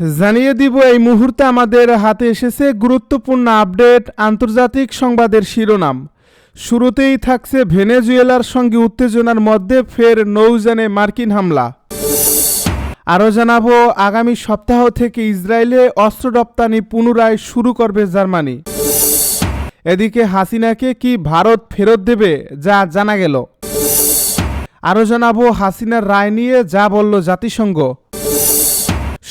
জানিয়ে দিব, এই মুহূর্তে আমাদের হাতে এসেছে গুরুত্বপূর্ণ আপডেট, আন্তর্জাতিক সংবাদের শিরোনাম। শুরুতেই থাকছে ভেনেজুয়েলার সঙ্গে উত্তেজনার মধ্যে ফের নৌজানে মার্কিন হামলা। আরও জানাব, আগামী সপ্তাহ থেকে ইসরায়েলে অস্ত্র রপ্তানি পুনরায় শুরু করবে জার্মানি। এদিকে হাসিনাকে কি ভারত ফেরত দেবে, যা জানা গেল। আরও জানাব, হাসিনার রায় নিয়ে যা বলল জাতিসংঘ।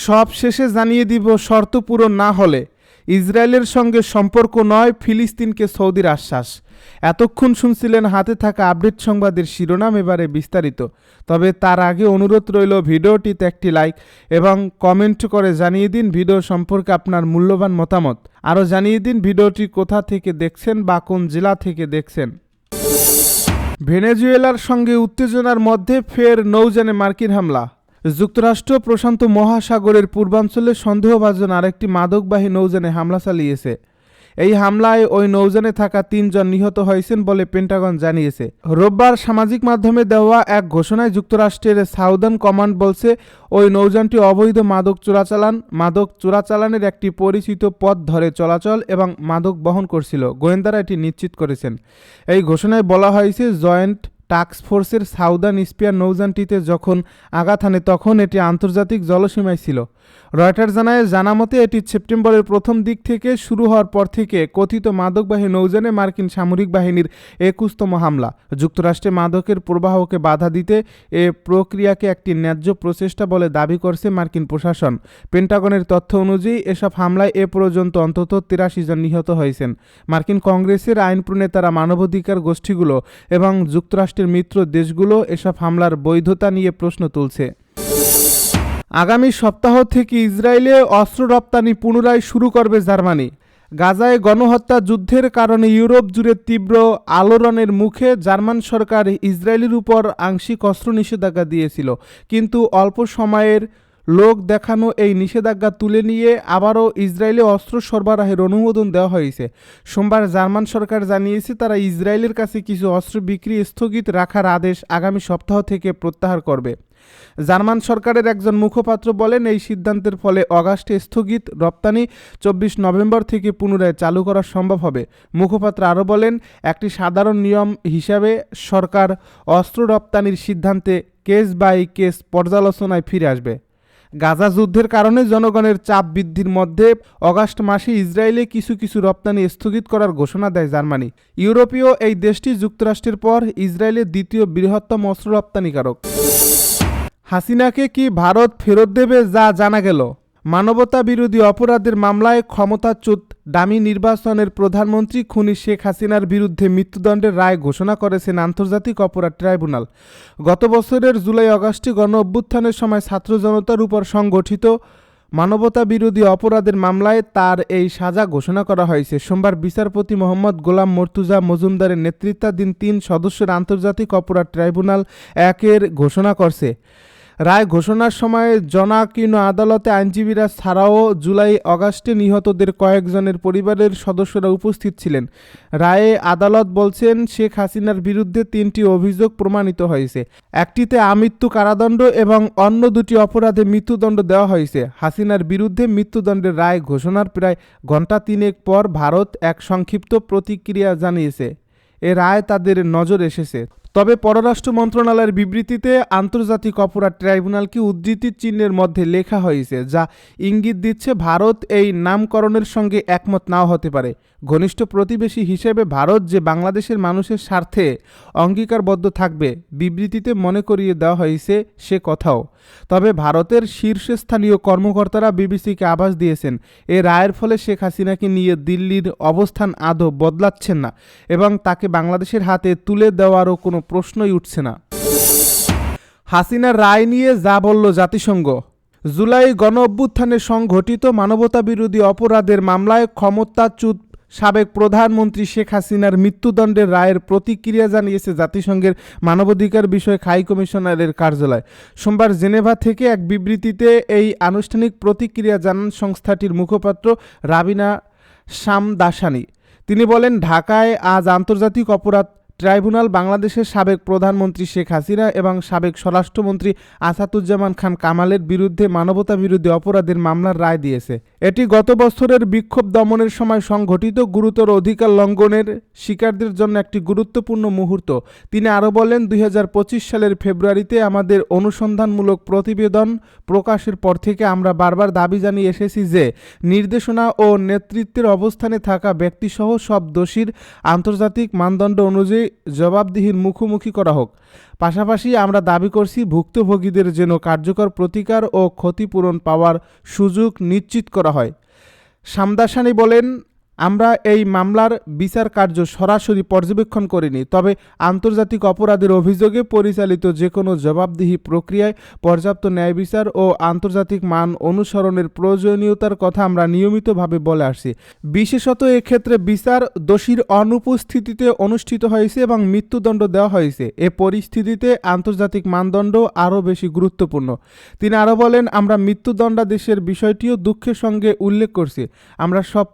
সব শেষে জানিয়ে দিব, শর্ত পূরণ না হলে। ইসরায়েলের সঙ্গে সম্পর্ক নয়, ফিলিস্তিনকে সৌদির আশ্বাস। এতক্ষণ শুনছিলেন হাতে থাকা আপডেট সংবাদের শিরোনাম এবারে বিস্তারিত। তবে তার আগে অনুরোধ রইল ভিডিওটিতে একটি লাইক এবং কমেন্ট করে জানিয়ে দিন ভিডিও সম্পর্কে আপনার মূল্যবান মতামত। আরও জানিয়ে দিন ভিডিওটি কোথা থেকে দেখছেন বা কোন জেলা থেকে দেখছেন। ভেনেজুয়েলার সঙ্গে উত্তেজনার মধ্যে ফের নৌজানে মার্কিন হামলা। যুক্তরাষ্ট্র প্রশান্ত মহাসাগরের পূর্বাঞ্চলে সন্দেহভাজন আরেকটি মাদকবাহী নৌজানে হামলা চালিয়েছে। এই হামলায় ওই নৌজানে থাকা তিনজন নিহত হয়েছেন বলে পেন্টাগন জানিয়েছে। রোববার সামাজিক মাধ্যমে দেওয়া এক ঘোষণায় যুক্তরাষ্ট্রের সাউদার্ন কমান্ড বলছে, ওই নৌযানটি অবৈধ মাদক চোরাচালান, মাদক চোরাচালানের একটি পরিচিত পথ ধরে চলাচল এবং মাদক বহন করছিল। গোয়েন্দারা এটি নিশ্চিত করেছেন। এই ঘোষণায় বলা হয়েছে, জয়েন্ট টাস্ক ফোর্সের সাউদার্ন স্পিয়ার নৌযানটিতে যখন আঘাত হানে তখন এটি আন্তর্জাতিক জলসীমায় ছিল। রয়টার জানায় জানা মতে, এটি সেপ্টেম্বরের প্রথম দিক থেকে শুরু হওয়ার পর থেকে কথিত মাদকবাহী নৌজানে মার্কিন সামরিক বাহিনীর একুশতম হামলা। যুক্তরাষ্ট্রে মাদকের প্রবাহকে বাধা দিতে এ প্রক্রিয়াকে একটি ন্যায্য প্রচেষ্টা বলে দাবি করছে মার্কিন প্রশাসন। পেন্টাগনের তথ্য অনুযায়ী, এসব হামলায় এ পর্যন্ত অন্তত তিরাশি জন নিহত হয়েছেন। মার্কিন কংগ্রেসের আইন প্রণেতারা মানবাধিকার গোষ্ঠীগুলো এবং যুক্তরাষ্ট্রের মিত্র দেশগুলো এসব হামলার বৈধতা নিয়ে প্রশ্ন তুলছে। আগামী সপ্তাহ থেকে ইসরায়েলে অস্ত্র রপ্তানি পুনরায় শুরু করবে জার্মানি। গাজায় গণহত্যা যুদ্ধের কারণে ইউরোপ জুড়ে তীব্র আলোড়নের মুখে জার্মান সরকার ইসরায়েলের উপর আংশিক অস্ত্র নিষেধাজ্ঞা দিয়েছিল। কিন্তু অল্প সময়ের লোক দেখানো এই নিষেধাজ্ঞা তুলে নিয়ে আবারও ইসরায়েলে অস্ত্র সরবরাহের অনুমোদন দেওয়া হয়েছে। সোমবার জার্মান সরকার জানিয়েছে, তারা ইসরায়েলের কাছে কিছু অস্ত্র বিক্রি স্থগিত রাখার আদেশ আগামী সপ্তাহ থেকে প্রত্যাহার করবে। জার্মান সরকারের একজন মুখপাত্র বলেন, এই সিদ্ধান্তের ফলে অগাস্টে স্থগিত রপ্তানি চব্বিশ নভেম্বর থেকে পুনরায় চালু করা সম্ভব হবে। মুখপাত্র আরও বলেন, একটি সাধারণ নিয়ম হিসাবে সরকার অস্ত্র রপ্তানির সিদ্ধান্তে কেস বাই কেস পর্যালোচনায় ফিরে আসবে। গাজা যুদ্ধের কারণে জনগণের চাপ বৃদ্ধির মধ্যে অগাস্ট মাসে ইসরায়েলে কিছু কিছু রপ্তানি স্থগিত করার ঘোষণা দেয় জার্মানি। ইউরোপীয় এই দেশটি যুক্তরাষ্ট্রের পর ইসরায়েলের দ্বিতীয় বৃহত্তম অস্ত্র রপ্তানিকারক। হাসিনাকে কি ভারত ফেরত দেবে যা জানা গেল? মানবতা বিরোধী অপরাধের মামলায় ক্ষমতাচ্যুত দামি নির্বাচনের প্রধানমন্ত্রী খুনি শেখ হাসিনার বিরুদ্ধে মৃত্যুদণ্ডের রায় ঘোষণা করেছেন আন্তর্জাতিক অপরাধ ট্রাইব্যুনাল। গত বছরের জুলাই, অগাস্টে গণ অভ্যুত্থানের সময় ছাত্র জনতার উপর সংগঠিত মানবতা বিরোধী অপরাধের মামলায় তার এই সাজা ঘোষণা করা হয়েছে। সোমবার বিচারপতি মোহাম্মদ গোলাম মর্তুজা মজুমদারের নেতৃত্বাধীন তিন সদস্যের আন্তর্জাতিক অপরাধ ট্রাইব্যুনাল একের ঘোষণা করছে। রায় ঘোষণার সময় জনাকীর্ণ আদালতে আইনজীবীরা ছাড়াও জুলাই অগাস্টে নিহতদের কয়েকজনের পরিবারের সদস্যরা উপস্থিত ছিলেন। রায়ে আদালত বলছেন, শেখ হাসিনার বিরুদ্ধে তিনটি অভিযোগ প্রমাণিত হয়েছে। একটিতে আমৃত্যু কারাদণ্ড এবং অন্য দুটি অপরাধে মৃত্যুদণ্ড দেওয়া হয়েছে। হাসিনার বিরুদ্ধে মৃত্যুদণ্ডের রায় ঘোষণার প্রায় ঘণ্টা তিনেক পর ভারত এক সংক্ষিপ্ত প্রতিক্রিয়া জানিয়েছে। এ রায় তাদের নজর এসেছে। তবে পররাষ্ট্র মন্ত্রণালয়ের বিবৃতিতে আন্তর্জাতিক অপরাধ ট্রাইব্যুনালকে উদ্ধৃতি চিহ্নের মধ্যে লেখা হয়েছে, যা ইঙ্গিত দিচ্ছে ভারত এই নামকরণের সঙ্গে একমত নাও হতে পারে। ঘনিষ্ঠ প্রতিবেশী হিসেবে ভারত যে বাংলাদেশের মানুষের স্বার্থে অঙ্গীকারবদ্ধ থাকবে, বিবৃতিতে মনে করিয়ে দেওয়া হয়েছে সে কথাও। তবে ভারতের শীর্ষস্থানীয় কর্মকর্তারা বিবিসিকে আভাস দিয়েছেন, এ রায়ের ফলে শেখ হাসিনাকে নিয়ে দিল্লির অবস্থান আদৌ বদলাচ্ছেন না এবং তাকে বাংলাদেশের হাতে তুলে দেওয়ারও কোনো প্রশ্নই উঠছে না। হাসিনার রায় নিয়ে যা বলল জাতিসংঘ, জুলাই গণ অভ্যুত্থানে সংঘটিত মানবতাবিরোধী অপরাধের মামলায় ক্ষমতাচ্যুত সাবেক প্রধানমন্ত্রী শেখ হাসিনার মৃত্যুদণ্ডের রায়ের প্রতিক্রিয়া জানিয়েছে জাতিসংঘের মানবাধিকার বিষয়ক হাই কমিশনারের কার্যালয়। সোমবার জেনেভা থেকে এক বিবৃতিতে এই আনুষ্ঠানিক প্রতিক্রিয়া জানান সংস্থাটির মুখপাত্র রাবিনা শামদাসানি। তিনি বলেন, ঢাকায় আজ আন্তর্জাতিক অপরাধ ট্রাইব্যুনাল বাংলাদেশের সাবেক প্রধানমন্ত্রী শেখ হাসিনা এবং সাবেক স্বরাষ্ট্রমন্ত্রী আসাদুজ্জামান খান কামালের বিরুদ্ধে মানবতা বিরোধী অপরাধের মামলার রায় দিয়েছে। এটি গত বছরের বিক্ষোভ দমনের সময় সংঘটিত গুরুতর অধিকার লঙ্ঘনের শিকারদের জন্য একটি গুরুত্বপূর্ণ মুহূর্ত। তিনি আরও বলেন, দুই হাজার পঁচিশ সালের ফেব্রুয়ারিতে আমাদের অনুসন্ধানমূলক প্রতিবেদন প্রকাশের পর থেকে আমরা বারবার দাবি জানিয়ে এসেছি যে, নির্দেশনা ও নেতৃত্বের অবস্থানে থাকা ব্যক্তিসহ সব দোষীর আন্তর্জাতিক মানদণ্ড অনুযায়ী জবাবদিহির মুখোমুখি করা হোক। পাশাপাশি আমরা দাবি করছি ভুক্তভোগীদের যেন কার্যকর প্রতিকার ও ক্ষতিপূরণ পাওয়ার সুযোগ নিশ্চিত করা হয়। সামদাসানি বলেন আমরা এই মামলার বিচার কার্য সরাসরি পর্যবেক্ষণ করিনি, তবে আন্তর্জাতিক অপরাধের অভিযোগে পরিচালিত যে কোনো জবাবদিহি প্রক্রিয়ায় পর্যাপ্ত ন্যায় বিচার ও আন্তর্জাতিক মান অনুসরণের প্রয়োজনীয়তার কথা আমরা নিয়মিতভাবে বলে আসছি। বিশেষত এক্ষেত্রে বিচার দোষীর অনুপস্থিতিতে অনুষ্ঠিত হয়েছে এবং মৃত্যুদণ্ড দেওয়া হয়েছে। এ পরিস্থিতিতে আন্তর্জাতিক মানদণ্ড আরও বেশি গুরুত্বপূর্ণ। তিনি আরও বলেন, আমরা মৃত্যুদণ্ডাদেশের বিষয়টিও দুঃখের সঙ্গে উল্লেখ করছি। আমরা সব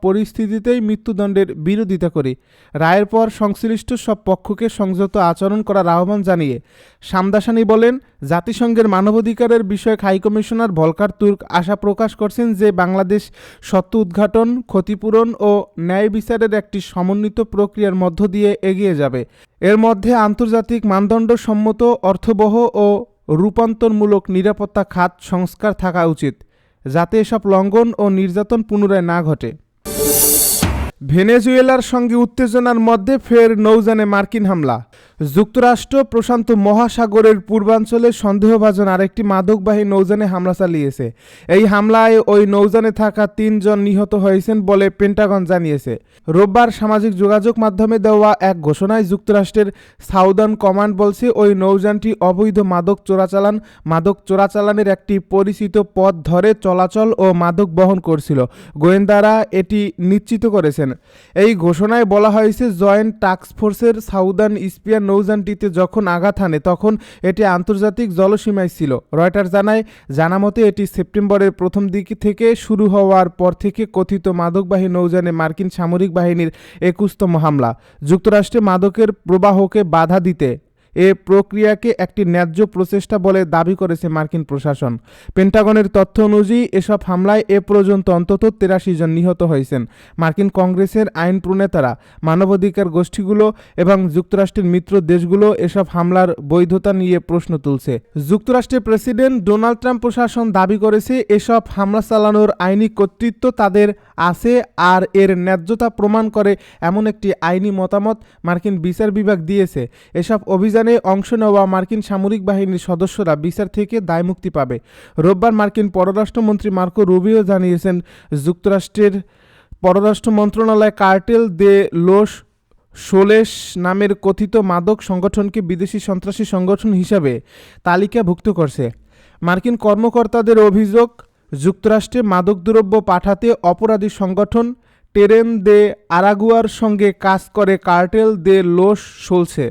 পরিস্থিতিতেই মৃত্যুদণ্ডের বিরোধিতা করে। রায়ের পর সংশ্লিষ্ট সব পক্ষকে সংযত আচরণ করার আহ্বান জানিয়ে সামদাসানি বলেন, জাতিসংঘের মানবাধিকারের বিষয়ক হাইকমিশনার ভলকার তুর্ক আশা প্রকাশ করছেন যে বাংলাদেশ সত্য উদ্ঘাটন, ক্ষতিপূরণ ও ন্যায় বিচারের একটি সমন্বিত প্রক্রিয়ার মধ্য দিয়ে এগিয়ে যাবে। এর মধ্যে আন্তর্জাতিক মানদণ্ড সম্মত, অর্থবহ ও রূপান্তরমূলক নিরাপত্তা খাত সংস্কার থাকা উচিত, যাতে এসব লঙ্ঘন ও নির্যাতন পুনরায় না ঘটে। ভেনেজুয়েলার সঙ্গে উত্তেজনার মধ্যে ফের নৌজানে মার্কিন হামলা। যুক্তরাষ্ট্র প্রশান্ত মহাসাগরের পূর্বাঞ্চলে সন্দেহভাজন আরেকটি মাদকবাহী নৌযানে হামলা চালিয়েছে। এই হামলায় ওই নৌযানে থাকা তিনজন নিহত হয়েছেন বলে পেন্টাগন জানিয়েছে। রোববার সামাজিক যোগাযোগ মাধ্যমে দেওয়া এক ঘোষণায় যুক্তরাষ্ট্রের সাউদার্ন কমান্ড বলছে, ওই নৌযানটি অবৈধ মাদক চোরাচালান, মাদক চোরাচালানের একটি পরিচিত পথ ধরে চলাচল ও মাদক বহন করছিল। গোয়েন্দারা এটি নিশ্চিত করেছেন। এই ঘোষণায় বলা হয়েছে, জয়েন্ট টাস্কফোর্সের সাউদার্ন স্পিয়ার নৌযানটিতে যখন আঘাত হানে, তখন এটি আন্তর্জাতিক জলসীমায় ছিল। রয়টার জানায়, জানামতে এটি সেপ্টেম্বরের প্রথম দিক থেকে শুরু হওয়ার পর থেকে কথিত মাদকবাহী নৌযানে মার্কিন সামরিক বাহিনীর একুশতম হামলা। যুক্তরাষ্ট্রে মাদকের প্রবাহকে বাধা দিতে এ প্রক্রিয়াকে একটি ন্যায্য প্রচেষ্টা বলে দাবি করেছে মার্কিন প্রশাসন। পেন্টাগনের তথ্য অনুযায়ী, এসব হামলায় এ পর্যন্ত অন্তত তেরাশি জন নিহত হয়েছেন। মার্কিন কংগ্রেসের আইন প্রণেতারা, মানবাধিকার গোষ্ঠীগুলো এবং যুক্তরাষ্ট্রের মিত্র দেশগুলো এসব হামলার বৈধতা নিয়ে প্রশ্ন তুলছে। যুক্তরাষ্ট্রের প্রেসিডেন্ট ডোনাল্ড ট্রাম্প প্রশাসন দাবি করেছে, এসব হামলা চালানোর আইনি কর্তৃত্ব তাদের আছে আর এর ন্যায্যতা প্রমাণ করে এমন একটি আইনি মতামত মার্কিন বিচার বিভাগ দিয়েছে। এসব অভিযানে অংশ নেওয়া মার্কিন সামরিক বাহিনীর সদস্যরা বিচার থেকে দায়মুক্তি পাবে। রোববার মার্কিন পররাষ্ট্রমন্ত্রী মার্কো রুবিও জানিয়েছেন, যুক্তরাষ্ট্রের পররাষ্ট্র মন্ত্রণালয় কার্টেল দে লোস সোলেশ নামের কথিত মাদক সংগঠনকে বিদেশি সন্ত্রাসী সংগঠন হিসাবে তালিকাভুক্ত করছে। মার্কিন কর্মকর্তাদের অভিযোগ, যুক্তরাষ্ট্রে মাদকদ্রব্য পাঠাতে অপরাধী সংগঠন টেরেন দে আরাগুয়ার সঙ্গে কাজ করে কার্টেল দে লোস সোলসে